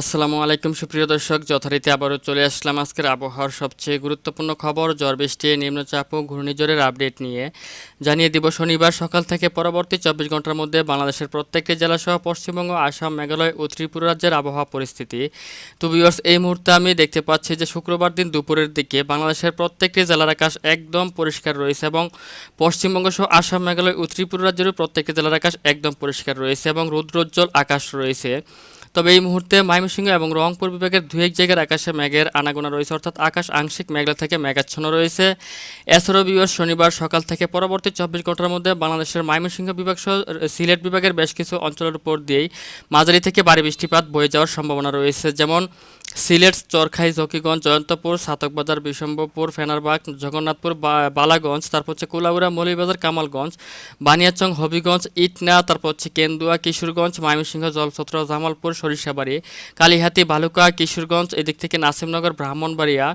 আসসালামু আলাইকুম, সুপ্রিয় দর্শক। যথারীতি আবারও চলে আসলাম আজকের আবহাওয়ার সবচেয়ে গুরুত্বপূর্ণ খবর, ঝড় বৃষ্টি, নিম্নচাপ ও ঘূর্ণিঝড়ের আপডেট নিয়ে। জানিয়ে দিব, শনিবার সকাল থেকে পরবর্তী চব্বিশ ঘণ্টার মধ্যে বাংলাদেশের প্রত্যেকটি জেলাসহ পশ্চিমবঙ্গ, আসাম, মেঘালয় ও ত্রিপুরা রাজ্যের আবহাওয়া পরিস্থিতি। তো ভিউয়ার্স এই মুহূর্তে আমি দেখতে পাচ্ছি যে শুক্রবার দিন দুপুরের দিকে বাংলাদেশের প্রত্যেকটি জেলার আকাশ একদম পরিষ্কার রয়েছে এবং পশ্চিমবঙ্গ সহ আসাম, মেঘালয় ও ত্রিপুরা রাজ্যেরও প্রত্যেকটি জেলার আকাশ একদম পরিষ্কার রয়েছে এবং রৌদ্রোজ্জ্বল আকাশ রয়েছে। তবে এই মুহূর্তে ময়মনসিংহ এবং রংপুর বিভাগের দু এক জায়গার আকাশে মেঘের আনাগোনা রয়েছে, অর্থাৎ আকাশ আংশিক মেঘলা থেকে মেঘাচ্ছন্ন রয়েছে। এছাড়াও বিভাগ শনিবার সকাল থেকে পরবর্তী চব্বিশ ঘণ্টার মধ্যে বাংলাদেশের ময়মনসিংহ বিভাগ সহ সিলেট বিভাগের বেশ কিছু অঞ্চলের উপর দিয়েই মাঝারি থেকে বাড়ি বৃষ্টিপাত বয়ে যাওয়ার সম্ভাবনা রয়েছে। যেমন সিলেট, চরখাই, জকিগঞ্জ, জয়ন্তপুর, সাতকবাজার বিশম্বপুর ফেনারবাগ, জগন্নাথপুর বালাগঞ্জ, তারপর হচ্ছে কুলাউড়া মৌলভীবাজার, কামালগঞ্জ, বানিয়াচং, হবিগঞ্জ, ইটনা, তারপর হচ্ছে কেন্দুয়া, কিশোরগঞ্জ, ময়মনসিংহ জলছত্র জামালপুর, সরিষাবাড়ি, কালীহাতি ভালুকা কিশোরগঞ্জ, এদিক থেকে নাসিমনগর, ব্রাহ্মণবাড়িয়া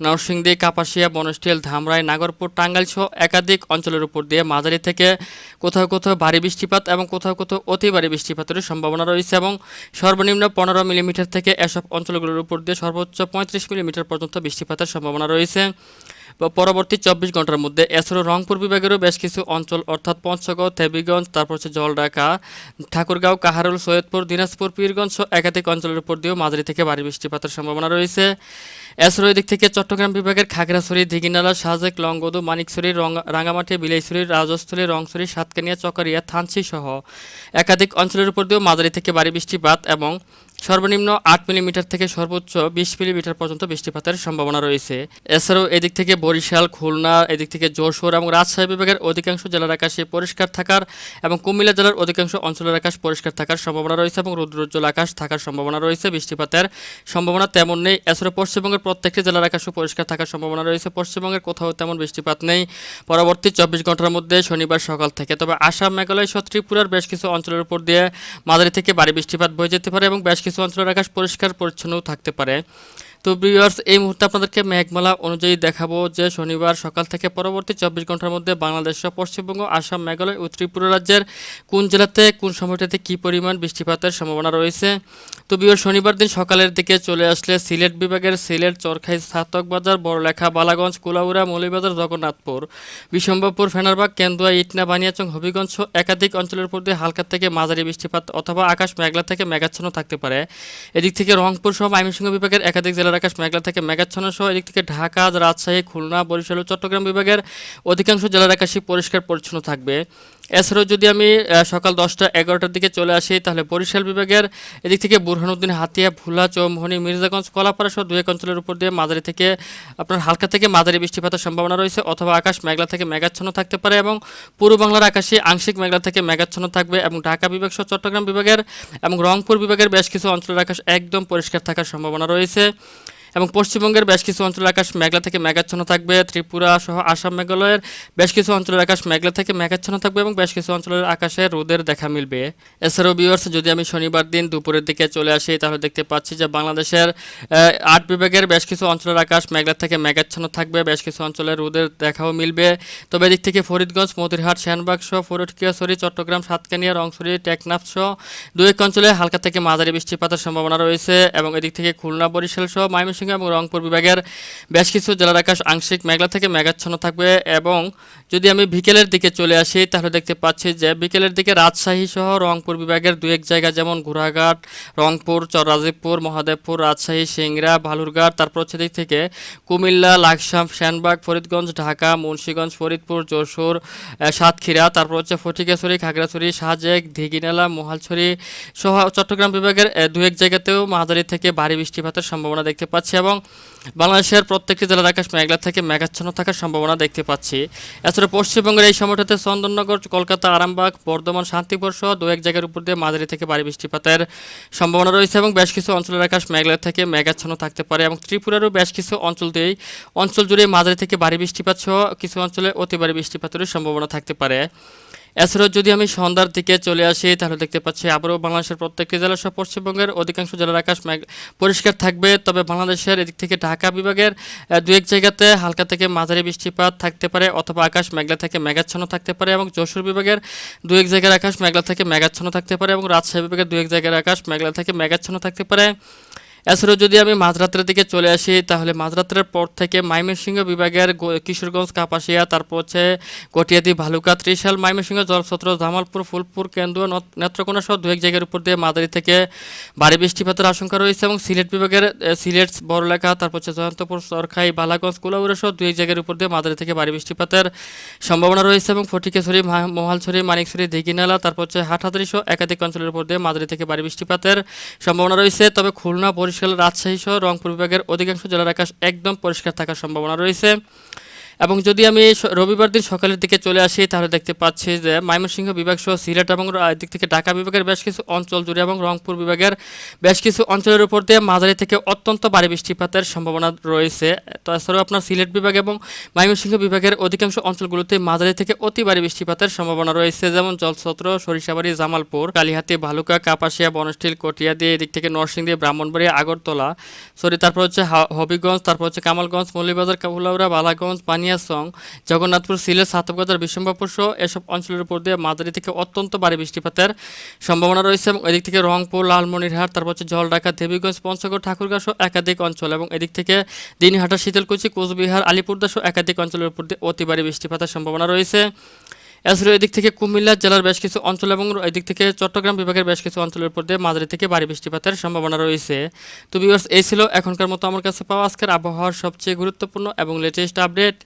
নরসিংদী, কাপাসিয়া বনস্টিল ধামরাই, নাগরপুর, টাঙ্গাইল সহ একাধিক অঞ্চলের উপর দিয়ে মাঝারি থেকে কোথাও কোথাও ভারী বৃষ্টিপাত এবং কোথাও কোথাও অতি ভারী বৃষ্টিপাতের সম্ভাবনা রয়েছে এবং সর্বনিম্ন পনেরো মিলিমিটার থেকে এসব অঞ্চলগুলোর উপর দিয়ে সর্বোচ্চ পঁয়ত্রিশ মিলিমিটার পর্যন্ত বৃষ্টিপাতের সম্ভাবনা রয়েছে। পরবর্তী চব্বিশ ঘণ্টার মধ্যে। এছাড়াও রংপুর বিভাগেরও বেশ কিছু অঞ্চল, অর্থাৎ পঞ্চগড়, দেবীগঞ্জ, তারপর হচ্ছে জলঢাকা, ঠাকুরগাঁও, কাহারুল, সৈয়দপুর, দিনাজপুর, পীরগঞ্জ সহ একাধিক অঞ্চলের উপর দিয়েও মাঝারি থেকে ভারী বৃষ্টিপাতের সম্ভাবনা রয়েছে। এছাড়াও এদিক থেকে চট্টগ্রাম বিভাগের খাগড়াছড়ি, দিঘিনালা, সাজেক, লংগদু, মানিকছড়ি রাঙামাটি, বিলাইছড়ি, রাজস্থলী, রংছড়ি, সাতকানিয়া, চকরিয়া, থানসি সহ একাধিক অঞ্চলের উপর দিয়েও মাঝারি থেকে ভারী বৃষ্টিপাত এবং সর্বনিম্ন আট মিলিমিটার থেকে সর্বোচ্চ বিশ মিলিমিটার পর্যন্ত বৃষ্টিপাতের সম্ভাবনা রয়েছে। এছাড়াও এদিক থেকে বরিশাল, খুলনা, এদিক থেকে যশোর এবং রাজশাহী বিভাগের অধিকাংশ জেলার আকাশে পরিষ্কার থাকার এবং কুমিল্লা জেলার অধিকাংশ অঞ্চলের আকাশ পরিষ্কার থাকার সম্ভাবনা রয়েছে এবং রৌদ্রোজ্জ্বল আকাশ থাকার সম্ভাবনা রয়েছে। বৃষ্টিপাতের সম্ভাবনা তেমন নেই। এছাড়াও পশ্চিমবঙ্গের প্রত্যেকটি জেলার আকাশও পরিষ্কার থাকার সম্ভাবনা রয়েছে। পশ্চিমবঙ্গের কোথাও তেমন বৃষ্টিপাত নেই। পরবর্তী চব্বিশ ঘণ্টার মধ্যে শনিবার সকাল থেকে, তবে আসাম, মেঘালয়, সহ ত্রিপুরার বেশ কিছু অঞ্চলের উপর দিয়ে মাঝারি থেকে ভারী বৃষ্টিপাত বয়ে যেতে পারে এবং বেশ কিছু অঞ্চলের আকাশ পরিষ্কার পরিচ্ছন্নও থাকতে পারে। তো ভিউয়ার্স এই মুহূর্তে আপনাদেরকে মেঘমালা অনুযায়ী দেখাবো যে শনিবার সকাল থেকে পরবর্তী চব্বিশ ঘণ্টার মধ্যে বাংলাদেশ পশ্চিমবঙ্গ, আসাম, মেঘালয় ও ত্রিপুরা রাজ্যের কোন জেলাতে কোন সময়টাতে কী পরিমাণ বৃষ্টিপাতের সম্ভাবনা রয়েছে? তো ভিউয়ার শনিবার দিন সকালের দিকে চলে আসলে সিলেট বিভাগের সিলেট, চরখাই, সাতক বাজার, বড়লেখা, বালাগঞ্জ, কুলাউড়া মৌলভীবাজার জগন্নাথপুর, বিশম্বরপুর, ফেনারবাগ, কেন্দুয়া, ইটনা, বানিয়াচং, হবিগঞ্জ একাধিক অঞ্চলের উপর দিয়ে হালকা থেকে মাঝারি বৃষ্টিপাত অথবা আকাশ মেঘলা থেকে মেঘাচ্ছন্ন থাকতে পারে। এদিক থেকে রংপুর সহ ময়মনসিংহ বিভাগের একাধিক জেলার আকাশ মেঘলা থেকে মেঘাচ্ছন্ন সহ এদিক থেকে ঢাকা, রাজশাহী, খুলনা, বরিশাল ও চট্টগ্রাম বিভাগের অধিকাংশ জেলার আকাশই পরিষ্কার পরিচ্ছন্ন থাকবে। এছাড়াও যদি আমি সকাল দশটা এগারোটার দিকে চলে আসি, তাহলে বরিশাল বিভাগের এদিক থেকে বুরহানুদ্দিন, হাতিয়া, ভুলা, চৌমোহনী, মির্জাগঞ্জ, কলাপাড়া সহ দু এক অঞ্চলের উপর দিয়ে মাঝারি থেকে, আপনার হালকা থেকে মাঝারি বৃষ্টিপাতের সম্ভাবনা রয়েছে অথবা আকাশ মেঘলা থেকে মেঘাচ্ছন্ন থাকতে পারে এবং পূর্ব বাংলার আকাশে আংশিক মেঘলা থেকে মেঘাচ্ছন্ন থাকবে এবং ঢাকা বিভাগ সহ চট্টগ্রাম বিভাগের এবং রংপুর বিভাগের বেশ কিছু অঞ্চলের আকাশ একদম পরিষ্কার থাকার সম্ভাবনা রয়েছে। এবং পশ্চিমবঙ্গের বেশ কিছু অঞ্চলের আকাশ মেঘলা থেকে মেঘাচ্ছন্ন থাকবে। ত্রিপুরা সহ আসাম মেঘালয়ের বেশ কিছু অঞ্চলের আকাশ মেঘলা থেকে মেঘাচ্ছন্ন থাকবে এবং বেশ কিছু অঞ্চলের আকাশে রোদের দেখা মিলবে। এছাড়াও ভিউয়ার্স যদি আমি শনিবার দিন দুপুরের দিকে চলে আসি, তাহলে দেখতে পাচ্ছি যে বাংলাদেশের আট বিভাগের বেশ কিছু অঞ্চলের আকাশ মেঘলা থেকে মেঘাচ্ছন্ন থাকবে, বেশ কিছু অঞ্চলে রোদের দেখাও মিলবে। তবে এদিক থেকে ফরিদগঞ্জ, মতিরহাট শ্যানবাগ সহ ফরিদকিয়াছড়ি চট্টগ্রাম, সাতকানিয়া রংছড়ি টেকনাফ সহ দু এক অঞ্চলে হালকা থেকে মাঝারি বৃষ্টিপাতের সম্ভাবনা রয়েছে এবং এদিক থেকে খুলনা, বরিশাল সহ ময়মনসিংহ এবং রংপুর বিভাগের বেশ কিছু জেলার আকাশ আংশিক মেঘলা থেকে মেঘাচ্ছন্ন থাকবে এবং যদি আমি বিকেলের দিকে চলে আসি, তাহলে দেখতে পাচ্ছি যে বিকেলের দিকে রাজশাহী সহ রংপুর বিভাগের দু এক জায়গা যেমন ঘোড়াঘাট, রংপুর, চররাজীবপুর, মহাদেবপুর, রাজশাহী, সিংড়া, ভালুরঘাট, তারপর হচ্ছে দিক থেকে কুমিল্লা, লাকসাম শ্যানবাগ ফরিদগঞ্জ, ঢাকা, মুন্সীগঞ্জ, ফরিদপুর, যশোর সাতক্ষীরা, তারপর হচ্ছে ফটিকেশ্বরী, খাগড়াছড়ি, সাজেক দিঘিনালা মহালছড়ি সহ চট্টগ্রাম বিভাগের দু এক জায়গাতেও মাঝারি থেকে ভারী বৃষ্টিপাতের সম্ভাবনা দেখতে পাচ্ছি। এবং বাংলাদেশের প্রত্যেকটি জেলার আকাশ মেঘলা থেকে মেঘাচ্ছন্ন থাকার সম্ভাবনা দেখতে পাচ্ছি। এছাড়া পশ্চিমবঙ্গের এই সময়টাতে চন্দননগর, কলকাতা, আরামবাগ, বর্ধমান, শান্তিপুর সহ দু এক জায়গার উপর দিয়ে মাঝারি থেকে ভারী বৃষ্টিপাতের সম্ভাবনা রয়েছে এবং বেশ কিছু অঞ্চলের আকাশ মেঘলা থেকে মেঘাচ্ছন্ন থাকতে পারে এবং ত্রিপুরারও বেশ কিছু অঞ্চল দিয়েই অঞ্চল জুড়ে মাঝারি থেকে ভারী বৃষ্টিপাত সহ কিছু অঞ্চলে অতি ভারী বৃষ্টিপাতেরও সম্ভাবনা থাকতে পারে। এছাড়াও যদি আমি সন্ধ্যার দিকে চলে আসি, তাহলে দেখতে পাচ্ছি আবারও বাংলাদেশের প্রত্যেকটি জেলা সহ পশ্চিমবঙ্গের অধিকাংশ জেলার আকাশ পরিষ্কার থাকবে। তবে বাংলাদেশের এদিক থেকে ঢাকা বিভাগের দু এক জায়গাতে হালকা থেকে মাঝারি বৃষ্টিপাত থাকতে পারে অথবা আকাশ মেঘলা থেকে মেঘাচ্ছন্ন থাকতে পারে এবং যশোর বিভাগের দু এক জায়গার আকাশ মেঘলা থেকে মেঘাচ্ছন্ন থাকতে পারে এবং রাজশাহী বিভাগের দু এক জায়গার আকাশ মেঘলা থেকে মেঘাচ্ছন্ন থাকতে পারে। এছাড়াও যদি আমি মাঝরাত্রের দিকে চলে আসি, তাহলে মাঝরাত্রের পর থেকে ময়মনসিংহ বিভাগের কিশোরগঞ্জ, কাপাসিয়া, তারপর হচ্ছে কটিয়াদি ভালুকা, ত্রিশাল, ময়মনসিংহ জলছত্র জামালপুর, ফুলপুর, কেন্দুয়া নত- নেত্রকোনা সহ দু এক জায়গার উপর দিয়ে মাদারি থেকে ভারী বৃষ্টিপাতের আশঙ্কা রয়েছে এবং সিলেট বিভাগের সিলেট, বড়লেখা, তারপর হচ্ছে জয়ন্তপুর, সরখাই, বালাগঞ্জ, কুলাউড়া সহ দু এক জায়গার উপর দিয়ে মাদারি থেকে ভারী বৃষ্টিপাতের সম্ভাবনা রয়েছে এবং ফটিকেশ্বরী, মহা- মহালছড়ি, মানিকছড়ি, দিঘিনালা, তারপর হচ্ছে হাটহাজারি সহ একাধিক অঞ্চলের উপর দিয়ে মাদারি থেকে ভারী বৃষ্টিপাতের সম্ভাবনা রয়েছে। তবে খুলনা রাজশাহী সহ রংপুর বিভাগের অধিকাংশ জেলার আকাশ একদম পরিষ্কার থাকার সম্ভাবনা রয়েছে। এবং যদি আমি রবিবার দিন সকালের দিকে চলে আসি, তাহলে দেখতে পাচ্ছি যে ময়মনসিংহ বিভাগ সহ সিলেট এবং দিক থেকে ঢাকা বিভাগের বেশ কিছু অঞ্চল জুড়ে এবং রংপুর বিভাগের বেশ কিছু অঞ্চলের উপর দিয়ে মাঝারি থেকে অত্যন্ত ভারী বৃষ্টিপাতের সম্ভাবনা রয়েছে। তাছাড়াও আপনার সিলেট বিভাগ এবং ময়মনসিংহ বিভাগের অধিকাংশ অঞ্চলগুলোতে মাঝারি থেকে অতি ভারী বৃষ্টিপাতের সম্ভাবনা রয়েছে, যেমন জলছত্র সরিষাবাড়ি, জামালপুর, কালিহাতি, ভালুকা, কাপাসিয়া বনস্টিল কটিয়াদি, এদিক থেকে নরসিংদী, ব্রাহ্মণবাড়িয়া, আগরতলা, সরি, তারপর হচ্ছে হবিগঞ্জ, তারপর হচ্ছে কামালগঞ্জ মৌলিবাজার কাবুলাউড়া বালাগঞ্জ পানিয়াসং জগন্নাথপুর সিলেট সাতবাজার বিশ্বম্বরপুর সহ এসব অঞ্চলের উপর দিয়ে মাঝারি থেকে অত্যন্ত ভারী বৃষ্টিপাতের সম্ভাবনা রয়েছে এবং এদিক থেকে রংপুর, লালমনিরহাট, তারপর হচ্ছে জলঢাকা, দেবীগঞ্জ, পঞ্চগড় ঠাকুরগাঁও সহ একাধিক অঞ্চল এবং এদিক থেকে দিনহাটা, শীতলকুচি, কোচবিহার, আলিপুরদা সহ একাধিক অঞ্চলের উপর দিয়ে অতি ভারী বৃষ্টিপাতের সম্ভাবনা রয়েছে। এছাড়াও এদিক থেকে কুমিল্লা জেলার বেশ কিছু অঞ্চল এবং এদিক থেকে চট্টগ্রাম বিভাগের বেশ কিছু অঞ্চলের উপর দিয়ে মাঝারি থেকে ভারী বৃষ্টিপাতের সম্ভাবনা রয়েছে। তো বিভার্স এই ছিল এখনকার মতো আমার কাছে পাওয়া আজকের আবহাওয়ার সবচেয়ে গুরুত্বপূর্ণ এবং লেটেস্ট আপডেট